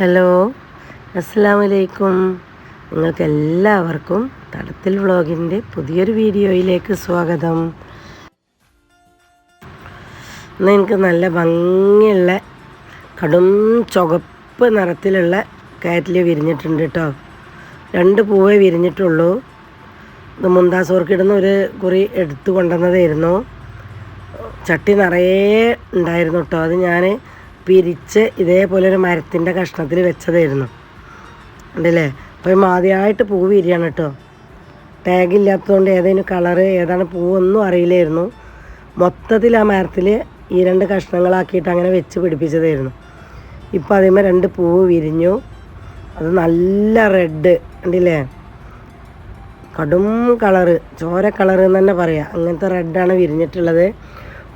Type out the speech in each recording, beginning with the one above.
Hello അസ്സാം വലൈക്കും നിങ്ങൾക്ക് എല്ലാവർക്കും തടത്തിൽ വ്ളോഗിന്റെ പുതിയൊരു വീഡിയോയിലേക്ക് സ്വാഗതം. ഇന്ന് എനിക്ക് നല്ല ഭംഗിയുള്ള കടും ചുവപ്പ് നിറത്തിലുള്ള കാറ്റിൽ വിരിഞ്ഞിട്ടുണ്ട് കേട്ടോ. രണ്ട് പൂവേ വിരിഞ്ഞിട്ടുള്ളൂ. ഇത് മുന്താസ് ഓർക്കിടുന്ന ഒരു കുറി എടുത്തു കൊണ്ടുവന്നതായിരുന്നു. ചട്ടി നിറയെ ഉണ്ടായിരുന്നു കേട്ടോ. അത് ഞാൻ പിരിച്ച് ഇതേപോലെ ഒരു മരത്തിന്റെ കഷ്ണത്തിൽ വെച്ചതായിരുന്നു. ഉണ്ടല്ലേ അപ്പം ആദ്യമായിട്ട് പൂ വിരിയാണ് കേട്ടോ. ടാഗ് ഇല്ലാത്തതുകൊണ്ട് ഏതേലും കളറ് ഏതാണ് പൂവൊന്നും അറിയില്ലായിരുന്നു. മൊത്തത്തിൽ ആ മരത്തിൽ ഈ രണ്ട് കഷ്ണങ്ങളാക്കിയിട്ട് അങ്ങനെ വെച്ച് പിടിപ്പിച്ചതായിരുന്നു. ഇപ്പോൾ അതേമാതിരി രണ്ട് പൂവ് വിരിഞ്ഞു. അത് നല്ല റെഡ് ഉണ്ടല്ലേ കടും കളറ് ചോര കളറ് എന്ന് തന്നെ പറയാം. അങ്ങനത്തെ റെഡാണ് വിരിഞ്ഞിട്ടുള്ളത്.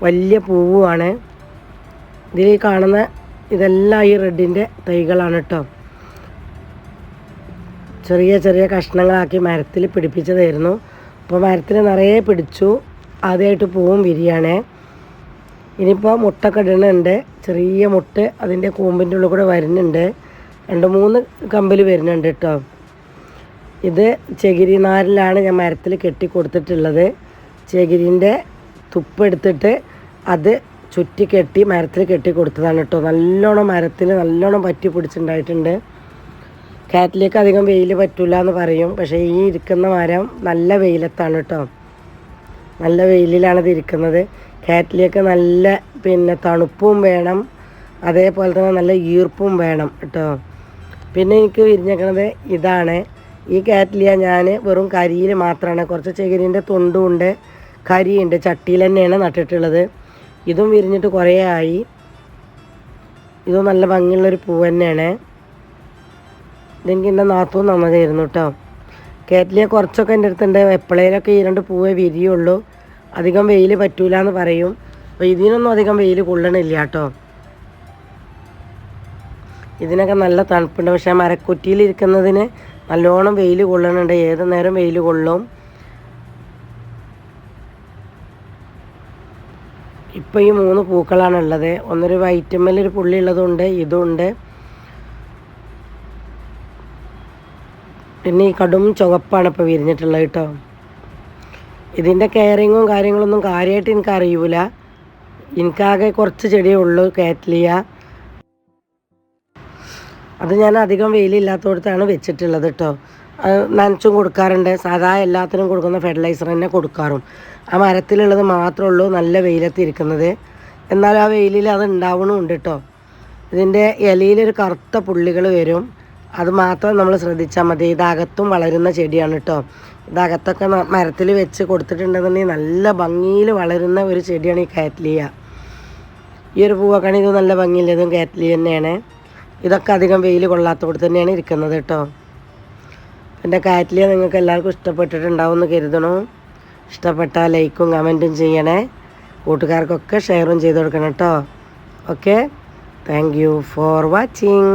വലിയ പൂവുമാണ്. ഇതിൽ കാണുന്ന ഇതെല്ലാം ഈ റെഡിന്റെ തൈകളാണ് കേട്ടോ ചെറിയ ചെറിയ കഷ്ണങ്ങളാക്കി മരത്തിൽ പിടിപ്പിച്ചതായിരുന്നു. അപ്പോൾ മരത്തിൽ നിറയെ പിടിച്ചു. ആദ്യമായിട്ട് പൂവും വിരിയാണേ. ഇനിയിപ്പോൾ മുട്ടൊക്കെ ഇടുന്നുണ്ട്. ചെറിയ മുട്ട അതിന്റെ കൂമ്പിന്റെ ഉള്ളിൽ കൂടെ വരുന്നുണ്ട്. രണ്ട് മൂന്ന് കമ്പിൽ വരുന്നുണ്ട് കേട്ടോ ഇത് ചകിരി നാരിലാണ് ഞാൻ മരത്തിൽ കെട്ടി കൊടുത്തിട്ടുള്ളത് ചകിരിന്റെ തുപ്പെടുത്തിട്ട് അത് ചുറ്റി കെട്ടി മരത്തിൽ കെട്ടി കൊടുത്തതാണ് കേട്ടോ. നല്ലോണം മരത്തിൽ നല്ലോണം പറ്റി പിടിച്ചിട്ടുണ്ടായിട്ടുണ്ട്. കാറ്റിലേക്ക് അധികം വെയിൽ പറ്റില്ല എന്ന് പറയും. പക്ഷേ ഈ ഇരിക്കുന്ന മരം നല്ല വെയിലത്താണ് കേട്ടോ. നല്ല വെയിലിലാണ് ഇത് ഇരിക്കുന്നത്. കാറ്റിലേക്ക് നല്ല പിന്നെ തണുപ്പും വേണം. അതേപോലെ തന്നെ നല്ല ഈർപ്പും വേണം കേട്ടോ. പിന്നെ എനിക്ക് വിരിഞ്ഞേക്കണത് ഇതാണ്. ഈ കാറ്റിലിയ ഞാൻ വെറും കരിയിൽ മാത്രമാണ് കുറച്ച് ചകിരിന്റെ തൊണ്ടുമുണ്ട് കരിയുണ്ട്. ചട്ടിയിൽ തന്നെയാണ് നട്ടിട്ടുള്ളത്. ഇതും വിരിഞ്ഞിട്ട് കുറേ ആയി. ഇതും നല്ല ഭംഗിയുള്ളൊരു പൂ തന്നെയാണ്. ഇതെനിക്ക് എന്റെ നാത്തവും നന്നതായിരുന്നു കേട്ടോ. കേറ്റലിയ കുറച്ചൊക്കെ എന്റെ അടുത്തുണ്ട്. എപ്പോഴേലൊക്കെ ഈ രണ്ട് പൂവേ വിരിയുള്ളൂ. അധികം വെയിൽ പറ്റൂല എന്ന് പറയും. അപ്പോൾ ഇതിനൊന്നും അധികം വെയിൽ കൊള്ളണില്ല കേട്ടോ. ഇതിനൊക്കെ നല്ല തണുപ്പുണ്ട്. പക്ഷേ മരക്കുറ്റിയിലിരിക്കുന്നതിന് നല്ലോണം വെയിൽ കൊള്ളണുണ്ട്. ഏത് നേരം വെയിൽ കൊള്ളും. ഇപ്പോൾ ഈ മൂന്ന് പൂക്കളാണ് ഉള്ളത്. ഒന്നൊരു വൈറ്റമിൽ ഒരു പുള്ളി ഉള്ളതുണ്ട് ഇതുണ്ട്. പിന്നെ ഈ കടും ചുവപ്പാണ് ഇപ്പോൾ വിരിഞ്ഞിട്ടുള്ളത് കേട്ടോ. ഇതിന്റെ കെയറിങ്ങും കാര്യങ്ങളൊന്നും കാര്യമായിട്ട് എനിക്ക് അറിയൂല. എനിക്കാകെ കുറച്ച് ചെടിയേ ഉള്ളൂ കാറ്റ്ലിയ. അത് ഞാൻ അധികം വെയിലില്ലാത്തടത്താണ് വെച്ചിട്ടുള്ളത് കേട്ടോ. നനച്ചും കൊടുക്കാറുണ്ട്. സാധാ എല്ലാത്തിനും കൊടുക്കുന്ന ഫെർട്ടിലൈസർ തന്നെ കൊടുക്കാറും. ആ മരത്തിലുള്ളത് മാത്രമേ ഉള്ളൂ നല്ല വെയിലത്ത് ഇരിക്കുന്നത്. എന്നാൽ ആ വെയിലിൽ അത് ഉണ്ടാവണമുണ്ട് കേട്ടോ ഇതിന്റെ ഇലയിലൊരു കറുത്ത പുള്ളികൾ വരും. അത് മാത്രം നമ്മൾ ശ്രദ്ധിച്ചാൽ മതി. ഇതകത്തും വളരുന്ന ചെടിയാണ് കേട്ടോ ഇതകത്തൊക്കെ മരത്തിൽ വെച്ച് കൊടുത്തിട്ടുണ്ടെന്നുണ്ടെങ്കിൽ നല്ല ഭംഗിയിൽ വളരുന്ന ഒരു ചെടിയാണ് ഈ കാറ്റ്ലിയ. ഈ ഒരു പൂവൊക്കെയാണ് ഇത് നല്ല ഭംഗിയില്ലതും കാറ്റ്ലിയ തന്നെയാണ്. ഇതൊക്കെ അധികം വെയിൽ കൊള്ളാത്ത കൂടെ തന്നെയാണ് ഇരിക്കുന്നത് കേട്ടോ എന്റെ കാറ്റിലെ നിങ്ങൾക്ക് എല്ലാവർക്കും ഇഷ്ടപ്പെട്ടിട്ടുണ്ടാവും എന്ന് കരുതണു. ഇഷ്ടപ്പെട്ടാൽ ലൈക്കും കമന്റും ചെയ്യണേ. കൂട്ടുകാർക്കൊക്കെ ഷെയറും ചെയ്ത് കൊടുക്കണം കേട്ടോ. Okay? Thank you for watching